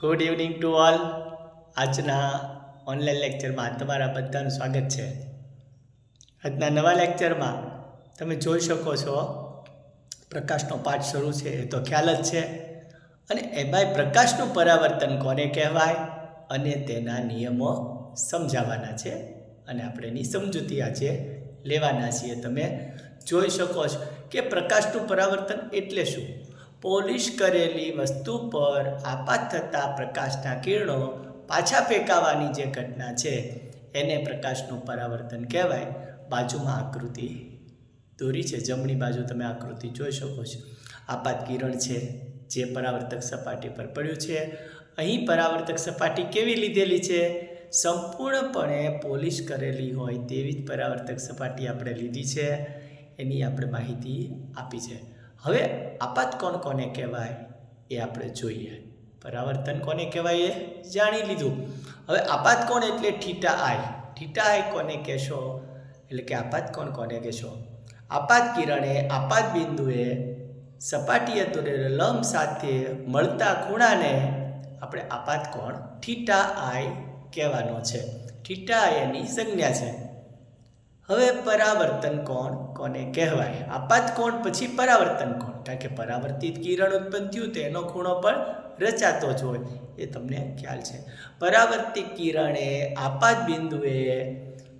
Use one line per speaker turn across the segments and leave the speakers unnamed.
Good evening to all આજના online લેક્ચરમાં તમારા બધાનું સ્વાગત છે. આજના નવા લેક્ચરમાં તમે જોઈ શકો છો, પ્રકાશનો પાઠ શરૂ છે, એ તો ખ્યાલ જ છે. અને એમાંય પ્રકાશનું પરાવર્તન કોને કહેવાય? અને તેના નિયમો સમજાવવાના છે. અને આપણે એની સમજૂતી આજે લેવાના છીએ. તમે જોઈ શકો છો કે પ્રકાશનું પરાવર્તન એટલે શું? પોલિશ કરેલી વસ્તુ પર આપાત થતા પ્રકાશના કિરણો પાછા ફેંકાવાની જે ઘટના છે, એને પ્રકાશનું પરાવર્તન કહેવાય બાજુમાં આકૃતિ. દોરી છે, જમણી બાજુ તમે આકૃતિ જોઈ શકો છો. આપાત કિરણ છે, જે પરાવર્તક સપાટી પર પડ્યું છે. અહીં પરાવર્તક સપાટી કેવી લીધેલી છે? સંપૂર્ણપણે પોલિશ કરેલી હોય તેવી જ પરાવર્તક સપાટી આપણે લીધી છે. એની આપણે માહિતી આપી છે. હવે આપાત કોણ કોને કહેવાય એ આપણે જોઈએ. પરાવર્તન કોને કહેવાય એ જાણી લીધું. હવે આપાત કોણ એટલે ઠીટા આય ઠીટા આય કોને કહેશો? એટલે કે આપાત કોણ કોને કહેશો? આપાત કિરણે આપાત બિંદુએ સપાટીએ દોરેલ લંબ સાથે મળતા ખૂણાને આપણે આપાત કોણ ઠીટા આય કહેવાનો છે. ઠીટા આયની સંજ્ઞા છે. હવે પરાવર્તન કોણ, કોને કહેવાય? આપાત કોણ, પછી પરાવર્તન કોણ? કારણ કે પરાવર્તિત કિરણ ઉત્પન્ન થયું તેનો ખૂણો પણ રચાતો જ હોય. એ તમને ખ્યાલ છે. પરાવર્તિત કિરણે આપાત બિંદુએ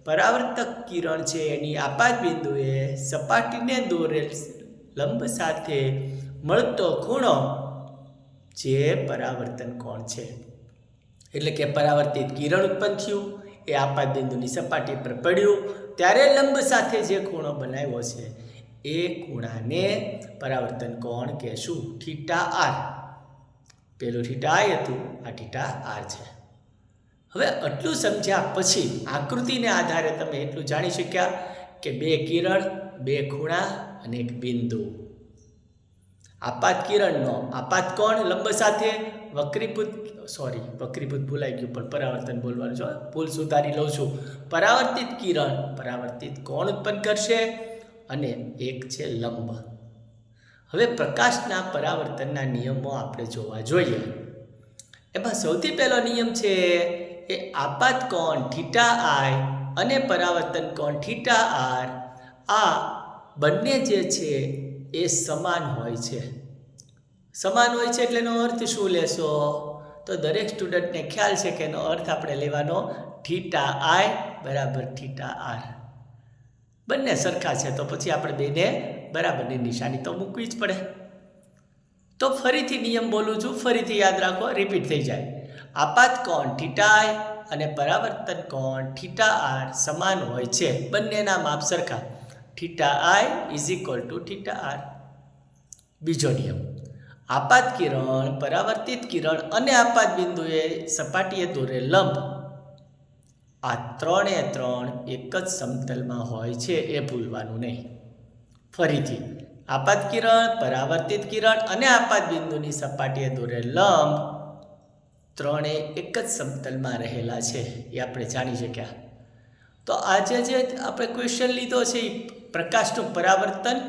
પરાવર્તક કિરણ છે, એની આપાત બિંદુએ સપાટીને દોરેલ લંબ સાથે મળતો ખૂણો જે પરાવર્તન કોણ છે. એટલે કે પરાવર્તિત કિરણ ઉત્પન્ન થયું. એ આપાત બિંદુની સપાટી પર પડ્યું. ત્યારે લંબ સાથે જે ખૂણો બનાવ્યો છે, એ ખૂણાને પરાવર્તન કોણ કહેશું? Theta R. પેલું થીટા આઈ હતું, આ થીટા આર છે. હવે આટલું સમજ્યા પછી આકૃતિને આધારે તમે એટલું જાણી શક્યા કે બે કિરણ, બે ખૂણા અને એક બિંદુ. આપાત કિરણનો, આપાત કોણ? લંબ સાથે વક્રીભૂત સોરી વક્રીભૂત ભૂલાઈ ગયું, પણ પરાવર્તન બોલવાનું છે ભૂલ સુધારી લઉં છું. પરાવર્તિત કિરણ, પરાવર્તિત કોણ ઉત્પન્ન કરશે? અને એક છે લંબ. હવે પ્રકાશના પરાવર્તનના નિયમો આપણે જોવા જોઈએ. એમાં સૌથી પહેલો નિયમ છે એ આપાત કોણ થીટા આય અને પરાવર્તન કોણ થીટા આર? આ બંને જે છે એ સમાન હોય છે. સમાન હોય છે એટલે એનો અર્થ શું લેશો? તો દરેક સ્ટુડન્ટને ખ્યાલ છે કે એનો અર્થ આપણે લેવાનો થીટા આઈ બરાબર થીટા આર. બંને સરખા છે, તો પછી આપણે બેને બરાબરની નિશાની તો મૂકવી જ પડે. તો ફરીથી નિયમ બોલું છું, ફરીથી યાદ રાખો રિપીટ થઈ જાય. આપાત કોણ થીટા આઈ અને પરાવર્તન કોણ થીટા આર સમાન હોય છે. બંનેના માપ સરખા. Theta I is equal to theta R બીજો નિયમ. આપાત કિરણ, પરાવર્તિત કિરણ અને આપાત બિંદુએ સપાટીએ દોરે લંબ આ ત્રણે ત્રણ એક જ સમતલમાં હોય છે એ ભૂલવાનું નહીં. ફરીથી, આપાત કિરણ, પરાવર્તિત કિરણ અને આપાત બિંદુની સપાટીએ દોરે લંબ ત્રણે એક જ સમતલમાં રહેલા છે, એ આપણે જાણી શક્યા. તો આજે જે આપણે ક્વેશ્ચન લીધો છે એ પ્રકાશનું પરાવર્તન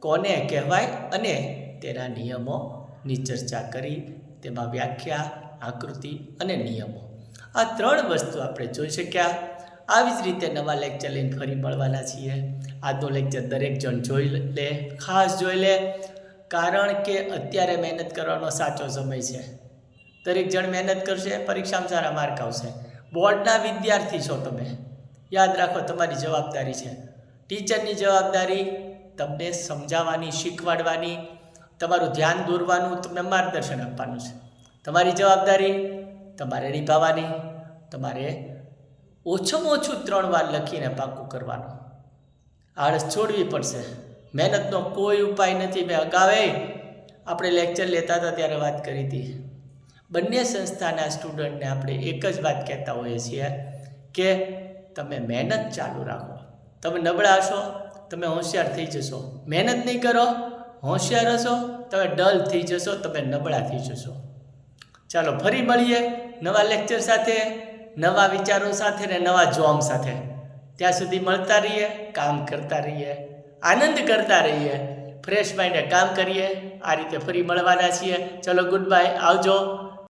કોને કહેવાય અને તેના નિયમોની ચર્ચા કરી, તેમાં વ્યાખ્યા, આકૃતિ અને નિયમો. આ ત્રણ વસ્તુ આપણે જોઈ શક્યા. આવી જ રીતે નવા લેક્ચર લઈને ફરી મળવાના છીએ. આજનો લેક્ચર દરેક જણ જોઈ લે, ખાસ જોઈ લે, કારણ કે અત્યારે મહેનત કરવાનો સાચો સમય છે. દરેક જણ મહેનત કરશે, પરીક્ષામાં સારા માર્ક આવશે. બોર્ડના વિદ્યાર્થી છો તમે. યાદ રાખો, તમારી જવાબદારી છે. ટીચરની જવાબદારી તમને સમજાવવાની, શીખવાડવાની, તમારું ધ્યાન દોરવાનું, તમને માર્ગદર્શન આપવાનું છે. તમારી જવાબદારી તમારે નિભાવવાની, તમારે ઓછામાં ઓછું ત્રણ વાર લખીને પાકું કરવાનું. આળસ છોડવી પડશે. મહેનતનો કોઈ ઉપાય નથી. મેં અગાવે આપણે લેક્ચર લેતા હતા, ત્યારે વાત કરી હતી. બંને સંસ્થાના સ્ટુડન્ટને આપણે એક જ વાત કહેતા હોઈએ છીએ કે તમે મહેનત ચાલુ રાખો. તમે નબળા હશો, તમે હોશિયાર થઈ જશો. મહેનત નહીં કરો, હોશિયાર હશો, તમે ડલ થઈ જશો, તમે નબળા થઈ જશો. ચાલો, ફરી મળીએ નવા લેક્ચર સાથે, નવા વિચારો સાથે ને નવા જોમ સાથે. ત્યાં સુધી મળતા રહીએ, કામ કરતા રહીએ, આનંદ કરતા રહીએ, ફ્રેશ માઇન્ડે કામ કરીએ. આ રીતે ફરી મળવાના છીએ. ચલો ગુડ બાય આવજો.